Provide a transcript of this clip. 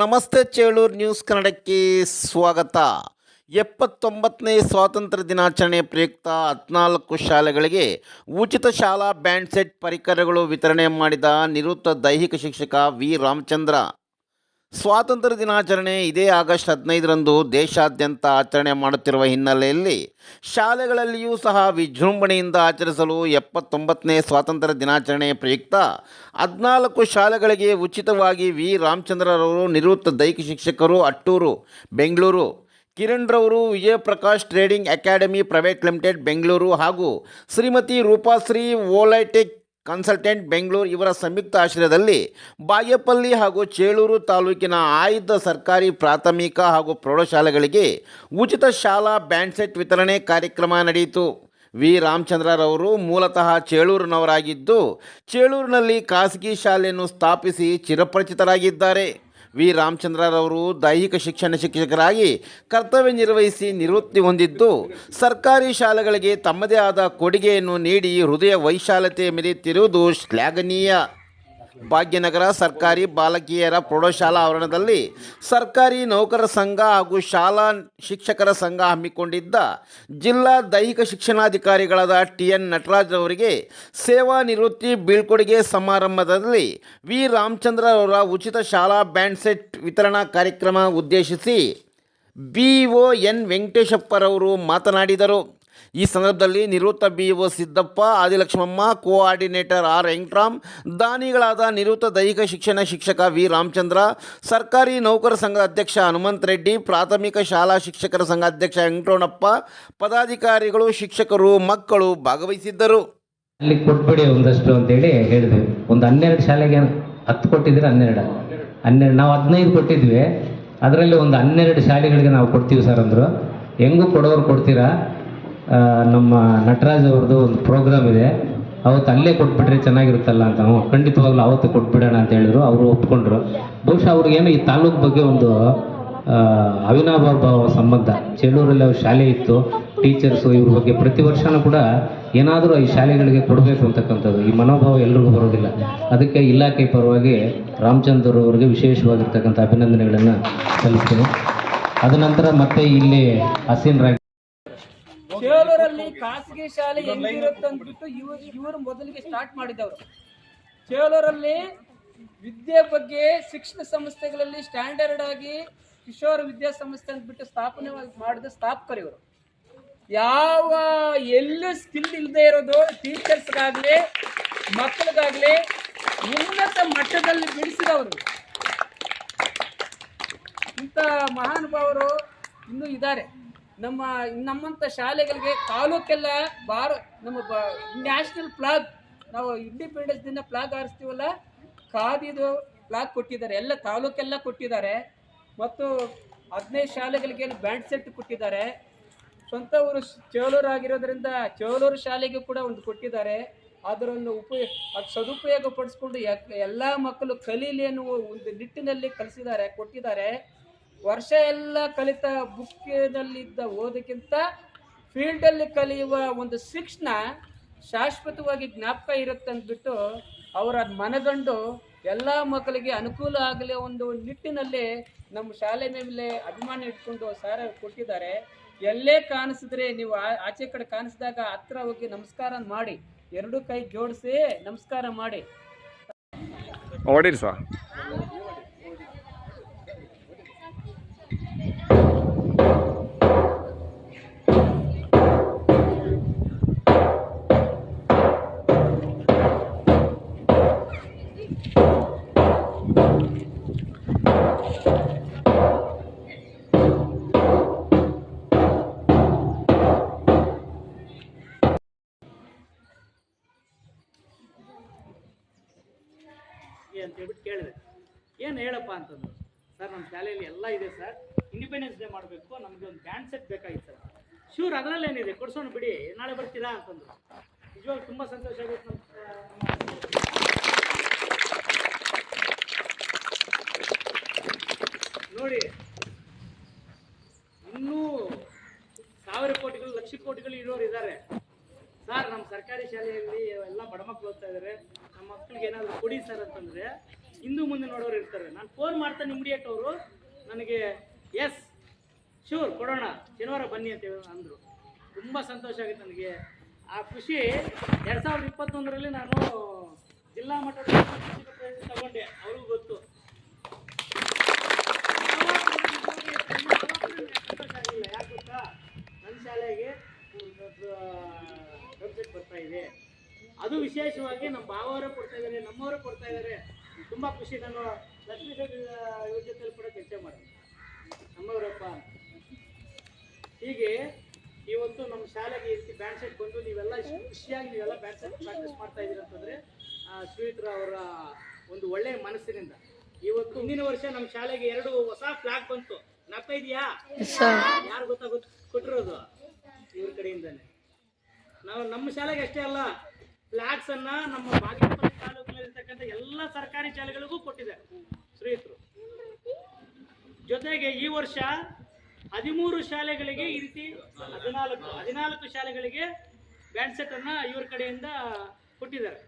ನಮಸ್ತೆ ಚೇಳೂರು ನ್ಯೂಸ್ ಕನ್ನಡಕ್ಕೆ ಸ್ವಾಗತ. ಎಪ್ಪತ್ತೊಂಬತ್ತನೇ ಸ್ವಾತಂತ್ರ್ಯ ದಿನಾಚರಣೆ ಪ್ರಯುಕ್ತ ಹದಿನಾಲ್ಕು ಶಾಲೆಗಳಿಗೆ ಉಚಿತ ಶಾಲಾ ಬ್ಯಾಂಡ್ ಸೆಟ್ ಪರಿಕರಗಳು ವಿತರಣೆ ಮಾಡಿದ ನಿವೃತ್ತ ದೈಹಿಕ ಶಿಕ್ಷಕ ವಿ. ರಾಮಚಂದ್ರ. ಸ್ವಾತಂತ್ರ್ಯ ದಿನಾಚರಣೆ ಇದೇ ಆಗಸ್ಟ್ ಹದಿನೈದರಂದು ದೇಶಾದ್ಯಂತ ಆಚರಣೆ ಮಾಡುತ್ತಿರುವ ಹಿನ್ನೆಲೆಯಲ್ಲಿ ಶಾಲೆಗಳಲ್ಲಿಯೂ ಸಹ ವಿಜೃಂಭಣೆಯಿಂದ ಆಚರಿಸಲು ಎಪ್ಪತ್ತೊಂಬತ್ತನೇ ಸ್ವಾತಂತ್ರ್ಯ ದಿನಾಚರಣೆ ಪ್ರಯುಕ್ತ ಹದಿನಾಲ್ಕು ಶಾಲೆಗಳಿಗೆ ಉಚಿತವಾಗಿ ವಿ. ರಾಮಚಂದ್ರರವರು ನಿವೃತ್ತ ದೈಹಿಕ ಶಿಕ್ಷಕರು ಅಟ್ಟೂರು, ಬೆಂಗಳೂರು ಕಿರಣ್ ರವರು Vijayaprakash trading academy private limited, Bengaluru ಹಾಗೂ ಶ್ರೀಮತಿ ರೂಪಾಶ್ರೀ ವೋಲೈಟೆಕ್ ಕನ್ಸಲ್ಟೆಂಟ್ ಬೆಂಗಳೂರು ಇವರ ಸಂಯುಕ್ತ ಆಶ್ರಯದಲ್ಲಿ ಬಾಗೇಪಲ್ಲಿ ಹಾಗೂ ಚೇಳೂರು ತಾಲೂಕಿನ ಆಯ್ದ ಸರ್ಕಾರಿ ಪ್ರಾಥಮಿಕ ಹಾಗೂ ಪ್ರೌಢಶಾಲೆಗಳಿಗೆ ಉಚಿತ ಶಾಲಾ ಬ್ಯಾಂಡ್ ಸೆಟ್ ವಿತರಣೆ ಕಾರ್ಯಕ್ರಮ ನಡೆಯಿತು. ವಿ. ರಾಮಚಂದ್ರರವರು ಮೂಲತಃ ಚೇಳೂರಿನವರಾಗಿದ್ದು, ಚೇಳೂರಿನಲ್ಲಿ ಖಾಸಗಿ ಶಾಲೆಯನ್ನು ಸ್ಥಾಪಿಸಿ ಚಿರಪರಿಚಿತರಾಗಿದ್ದಾರೆ. ವಿ. ರಾಮಚಂದ್ರರವರು ದೈಹಿಕ ಶಿಕ್ಷಣ ಶಿಕ್ಷಕರಾಗಿ ಕರ್ತವ್ಯ ನಿರ್ವಹಿಸಿ ನಿವೃತ್ತಿ ಹೊಂದಿದ್ದು, ಸರ್ಕಾರಿ ಶಾಲೆಗಳಿಗೆ ತಮ್ಮದೇ ಆದ ಕೊಡುಗೆಯನ್ನು ನೀಡಿ ಹೃದಯ ವೈಶಾಲತೆ ಮೆರೆಯುತ್ತಿರುವುದು ಶ್ಲಾಘನೀಯ. ಭಾಗ್ಯನಗರ ಸರ್ಕಾರಿ ಬಾಲಕಿಯರ ಪ್ರೌಢಶಾಲಾ ಆವರಣದಲ್ಲಿ ಸರ್ಕಾರಿ ನೌಕರರ ಸಂಘ ಹಾಗೂ ಶಾಲಾ ಶಿಕ್ಷಕರ ಸಂಘ ಹಮ್ಮಿಕೊಂಡಿದ್ದ ಜಿಲ್ಲಾ ದೈಹಿಕ ಶಿಕ್ಷಣಾಧಿಕಾರಿಗಳಾದ ಟಿ ಎನ್ ನಟರಾಜ್ ಅವರಿಗೆ ಸೇವಾ ನಿವೃತ್ತಿ ಬೀಳ್ಕೊಡುಗೆ ಸಮಾರಂಭದಲ್ಲಿ ವಿ ರಾಮಚಂದ್ರ ಅವರ ಉಚಿತ ಶಾಲಾ ಬ್ಯಾಂಡ್ ಸೆಟ್ ವಿತರಣಾ ಕಾರ್ಯಕ್ರಮ ಉದ್ದೇಶಿಸಿ ಬಿ ಎನ್ ವೆಂಕಟೇಶಪ್ಪರವರು ಮಾತನಾಡಿದರು. ಈ ಸಂದರ್ಭದಲ್ಲಿ ನಿವೃತ್ತ B O Siddappa, Adilakshmamma, coordinator R ಎಂಕ್ರಾಮ್ ದಾನಿಗಳಾದ ನಿವೃತ್ತ ದೈಹಿಕ ಶಿಕ್ಷಣ ಶಿಕ್ಷಕ ವಿ ರಾಮಚಂದ್ರ, ಸರ್ಕಾರಿ ನೌಕರ ಸಂಘ ಅಧ್ಯಕ್ಷ ಹನುಮಂತ ರೆಡ್ಡಿ, ಪ್ರಾಥಮಿಕ ಶಾಲಾ ಶಿಕ್ಷಕರ ಸಂಘ ಅಧ್ಯಕ್ಷ ವೆಂಕಟೋಣಪ್ಪ ಪದಾಧಿಕಾರಿಗಳು, ಶಿಕ್ಷಕರು, ಮಕ್ಕಳು ಭಾಗವಹಿಸಿದ್ದರು. ಅಲ್ಲಿ ಕೊಟ್ಬಿಡಿ ಒಂದಷ್ಟು ಅಂತೇಳಿ ಹೇಳಿದೆ. ಒಂದು ಹನ್ನೆರಡು ಶಾಲೆಗೆ ಹತ್ತು ಕೊಟ್ಟಿದ್ರೆ ಹನ್ನೆರಡು. ಹನ್ನೆರಡು. ನಾವು ಹದಿನೈದು ಕೊಟ್ಟಿದ್ವಿ. ಅದರಲ್ಲಿ ಒಂದು ಹನ್ನೆರಡು ಶಾಲೆಗಳಿಗೆ ನಾವು ಕೊಡ್ತೀವಿ ಸರ್ ಅಂದರು. ಹೆಂಗೂ ಕೊಡೋರು ಕೊಡ್ತೀರಾ? ನಮ್ಮ ನಟರಾಜ್ ಅವ್ರದ್ದು ಒಂದು ಪ್ರೋಗ್ರಾಮ್ ಇದೆ. ಅವತ್ತು ಅಲ್ಲೇ ಕೊಟ್ಬಿಟ್ರೆ ಚೆನ್ನಾಗಿರುತ್ತಲ್ಲ ಅಂತ ಹ್ಞೂ ಖಂಡಿತವಾಗ್ಲೂ ಅವತ್ತು ಕೊಟ್ಬಿಡೋಣ ಅಂತ ಹೇಳಿದ್ರು. ಅವರು ಒಪ್ಕೊಂಡ್ರು. ಬಹುಶಃ ಅವ್ರಿಗೇನು ಈ ತಾಲೂಕು ಬಗ್ಗೆ ಒಂದು ಅವಿನಾಭಾವ ಸಂಬಂಧ. ಚೇಳೂರಲ್ಲಿ ಅವ್ರ ಶಾಲೆ ಇತ್ತು. ಟೀಚರ್ಸು ಇವ್ರ ಬಗ್ಗೆ ಪ್ರತಿ ವರ್ಷನೂ ಕೂಡ ಏನಾದರೂ ಈ ಶಾಲೆಗಳಿಗೆ ಕೊಡಬೇಕು ಅಂತಕ್ಕಂಥದ್ದು. ಈ ಮನೋಭಾವ ಎಲ್ರಿಗೂ ಬರೋದಿಲ್ಲ. ಅದಕ್ಕೆ ಇಲಾಖೆ ಪರವಾಗಿ ರಾಮಚಂದ್ರ ಅವರಿಗೆ ವಿಶೇಷವಾಗಿರ್ತಕ್ಕಂಥ ಅಭಿನಂದನೆಗಳನ್ನು ಸಲ್ಲಿಸ್ತೀನಿ. ಅದ ನಂತರ ಮತ್ತೆ ಇಲ್ಲಿ ಹಸೀನರಾಗಿ ಚೇಳೂರಲ್ಲಿ ಖಾಸಗಿ ಶಾಲೆ ಹೆಂಗಿರುತ್ತೆ ಅಂದ್ಬಿಟ್ಟು ಇವರು ಇವರು ಮೊದಲಿಗೆ ಸ್ಟಾರ್ಟ್ ಮಾಡಿದವರು. ಚೇಳೂರಲ್ಲಿ ವಿದ್ಯೆ ಬಗ್ಗೆ ಶಿಕ್ಷಣ ಸಂಸ್ಥೆಗಳಲ್ಲಿ ಸ್ಟ್ಯಾಂಡರ್ಡ್ ಆಗಿ ಕಿಶೋರ ವಿದ್ಯಾಸಂಸ್ಥೆ ಅಂದ್ಬಿಟ್ಟು ಸ್ಥಾಪನೆ ಮಾಡಿದ ಸ್ಥಾಪಕರು ಇವರು. ಯಾವ ಎಲ್ಲೂ ಸ್ಕಿಲ್ ಇಲ್ಲದೆ ಇರೋದು ಟೀಚರ್ಸ್ಗಾಗಲಿ ಮಕ್ಕಳಿಗಾಗಲಿ ಉನ್ನತ ಮಟ್ಟದಲ್ಲಿ ಬಿಡಿಸಿದವರು ಇಂಥ ಮಹಾನುಭಾವರು ಇನ್ನೂ ಇದ್ದಾರೆ. ನಮ್ಮ ನಮ್ಮಂಥ ಶಾಲೆಗಳಿಗೆ ತಾಲೂಕೆಲ್ಲ ಭಾರ ನಮ್ಮ ನ್ಯಾಷನಲ್ ಫ್ಲಾಗ್, ನಾವು ಇಂಡಿಪೆಂಡೆನ್ಸ್ ದಿನ ಫ್ಲಾಗ್ ಹಾರಿಸ್ತೀವಲ್ಲ ಖಾದಿದು ಫ್ಲಾಗ್ ಕೊಟ್ಟಿದ್ದಾರೆ. ಎಲ್ಲ ತಾಲೂಕೆಲ್ಲ ಕೊಟ್ಟಿದ್ದಾರೆ. ಮತ್ತು ಹದಿನೈದು ಶಾಲೆಗಳಿಗೆ ಬ್ಯಾಂಡ್ ಸೆಟ್ ಕೊಟ್ಟಿದ್ದಾರೆ. ಸ್ವಂತ ಊರು ಚೋಲೂರು ಆಗಿರೋದ್ರಿಂದ ಚೋಲೂರು ಶಾಲೆಗೂ ಕೂಡ ಒಂದು ಕೊಟ್ಟಿದ್ದಾರೆ. ಅದರನ್ನು ಉಪಯೋಗ ಅದು ಸದುಪಯೋಗ ಪಡಿಸ್ಕೊಂಡು ಎಲ್ಲ ಮಕ್ಕಳು ಕಲೀಲಿ ಅನ್ನುವ ಒಂದು ನಿಟ್ಟಿನಲ್ಲಿ ಕಲಿಸಿದ್ದಾರೆ, ಕೊಟ್ಟಿದ್ದಾರೆ. ವರ್ಷ ಎಲ್ಲ ಕಲಿತ ಬುಕ್ಕಿನಲ್ಲಿದ್ದ ಓದಕ್ಕಿಂತ ಫೀಲ್ಡಲ್ಲಿ ಕಲಿಯುವ ಒಂದು ಶಿಕ್ಷಣ ಶಾಶ್ವತವಾಗಿ ಜ್ಞಾಪಕ ಇರುತ್ತೆ ಅಂದ್ಬಿಟ್ಟು ಅವರ ಮನಗಂಡು ಎಲ್ಲ ಮಕ್ಕಳಿಗೆ ಅನುಕೂಲ ಆಗಲಿ ಒಂದು ನಿಟ್ಟಿನಲ್ಲಿ ನಮ್ಮ ಶಾಲೆ ಮೇಲೆ ಅಭಿಮಾನ ಇಟ್ಕೊಂಡು ಸಾರ ಕೊಟ್ಟಿದ್ದಾರೆ. ಎಲ್ಲೇ ಕಾಣಿಸಿದ್ರೆ ನೀವು ಆಚೆ ಕಡೆ ಕಾಣಿಸಿದಾಗ ಹತ್ರ ಹೋಗಿ ನಮಸ್ಕಾರ ಮಾಡಿ. ಎರಡು ಕೈ ಜೋಡಿಸಿ ನಮಸ್ಕಾರ ಮಾಡಿ. ಸರ್. ಏನು ಹೇಳಪ್ಪ ಅಂತಂದ್ರು, ಸರ್ ನಮ್ಮ ಶಾಲೆಯಲ್ಲಿ ಎಲ್ಲ ಇದೆ, ಸರ್. ಇಂಡಿಪೆಂಡೆನ್ಸ್ ಡೇ ಮಾಡಬೇಕು, ನಮಗೆ ಒಂದು ಬ್ಯಾಂಡ್ ಸೆಟ್ ಬೇಕಾಗಿತ್ತು, ಸರ್. ಶೂರ್ ಅದರಲ್ಲೇನಿದೆ, ಕೊಡ್ಸೋಣ ಬಿಡಿ, ನಾಳೆ ಬರ್ತೀರಾ? ಅಂತಂದ್ರು. ನಿಜವಾಗ ತುಂಬ ಸಂತೋಷ ಆಗುತ್ತೆ ನೋಡಿ, ಇನ್ನೂ ಸಾವಿರ ಕೋಟಿಗಳು, ಲಕ್ಷ ಕೋಟಿಗಳು ಇರೋರು ಇದ್ದಾರೆ ಸರ್ ನಮ್ಮ ಸರ್ಕಾರಿ ಶಾಲೆಯಲ್ಲಿ ಎಲ್ಲ ಬಡ ಮಕ್ಕಳು ಓದ್ತಾ ಇದ್ದಾರೆ ನಮ್ಮ ಮಕ್ಕಳಿಗೆ ಏನಾದರೂ ಕೊಡಿ, ಸರ್, ಅಂತಂದರೆ ಹಿಂದೂ ಮುಂದೆ ನೋಡೋರು ಇರ್ತಾರೆ. ನಾನು ಫೋನ್ ಮಾಡ್ತಾನೆ ಇಮಿಡಿಯೇಟ್ ಅವರು. ನನಗೆ ಎಸ್ ಶೂರ್ ಕೊಡೋಣ. ಶನಿವಾರ ಬನ್ನಿ ಅಂತ ಅಂದರು. ತುಂಬ ಸಂತೋಷ ಆಗುತ್ತೆ ನನಗೆ. ಆ ಖುಷಿ ಎರಡು ಸಾವಿರದ ಇಪ್ಪತ್ತೊಂದರಲ್ಲಿ ನಾನು ಜಿಲ್ಲಾ ಮಟ್ಟದ ತಗೊಂಡೆ. ಅವ್ರಿಗೂ ಗೊತ್ತು. ಸಂತೋಷ ಆಗಿಲ್ಲ ಯಾಕೆ ಗೊತ್ತಾ ನನ್ನ ಶಾಲೆಗೆ ಸಬ್ಜೆಕ್ಟ್ ಬರ್ತಾ ಇದೆ. ಅದು ವಿಶೇಷವಾಗಿ ನಮ್ಮ ಭಾವವರೇ ಕೊಡ್ತಾ ಇದ್ದಾರೆ, ನಮ್ಮವರೇ ಕೊಡ್ತಾ ಇದ್ದಾರೆ. ತುಂಬ ಖುಷಿ ನಾನು ಲಕ್ಷ್ಮೀ ಇವ್ರ ಜೊತೆಲಿ ಕೂಡ ಚರ್ಚೆ ಮಾಡಿದೆ. ನಮ್ಮವರಪ್ಪ. ಹೀಗೆ ಇವತ್ತು ನಮ್ಮ ಶಾಲೆಗೆ ಈ ರೀತಿ ಬ್ಯಾಂಡ್ ಸೆಟ್ ಬಂದು ನೀವೆಲ್ಲ ಇಷ್ಟು ಖುಷಿಯಾಗಿ ನೀವೆಲ್ಲ ಬ್ಯಾಂಡ್ ಸೆಟ್ ಪ್ರಾಕ್ಟೀಸ್ ಮಾಡ್ತಾ ಇದ್ದೀರ ಅಂತಂದ್ರೆ ಶ್ರೀಯುತರ ಅವರ ಒಂದು ಒಳ್ಳೆಯ ಮನಸ್ಸಿನಿಂದ. ಇವತ್ತು ಮುಂದಿನ ವರ್ಷ ನಮ್ಮ ಶಾಲೆಗೆ ಎರಡು ಹೊಸ ಫ್ಲಾಗ್ ಬಂತು. ನಪ್ಪ ಇದೆಯಾ? ಯಾರು ಗೊತ್ತಾ ಗೊತ್ತು ಕೊಟ್ಟಿರೋದು? ಇವ್ರ ಕಡೆಯಿಂದಾನೆ. ನಾವು ನಮ್ಮ ಶಾಲೆಗೆ ಅಷ್ಟೇ ಅಲ್ಲ ಫ್ಲಾಗ್ಸ್ ಅನ್ನ ನಮ್ಮ ಬಾಗೇಪಲ್ಲಿ ತಾಲೂಕಿನಲ್ಲಿರ್ತಕ್ಕಂಥ ಎಲ್ಲ ಸರ್ಕಾರಿ ಶಾಲೆಗಳಿಗೂ ಕೊಟ್ಟಿದ್ದಾರೆ ಶ್ರೀಯುತರು ಜೊತೆಗೆ ಈ ವರ್ಷ ಹದಿಮೂರು ಶಾಲೆಗಳಿಗೆ ಈ ರೀತಿ ಹದಿನಾಲ್ಕು ಹದಿನಾಲ್ಕು ಶಾಲೆಗಳಿಗೆ ಬ್ಯಾಂಡ್ ಸೆಟ್ ಅನ್ನ ಇವ್ರ ಕಡೆಯಿಂದ ಕೊಟ್ಟಿದ್ದಾರೆ.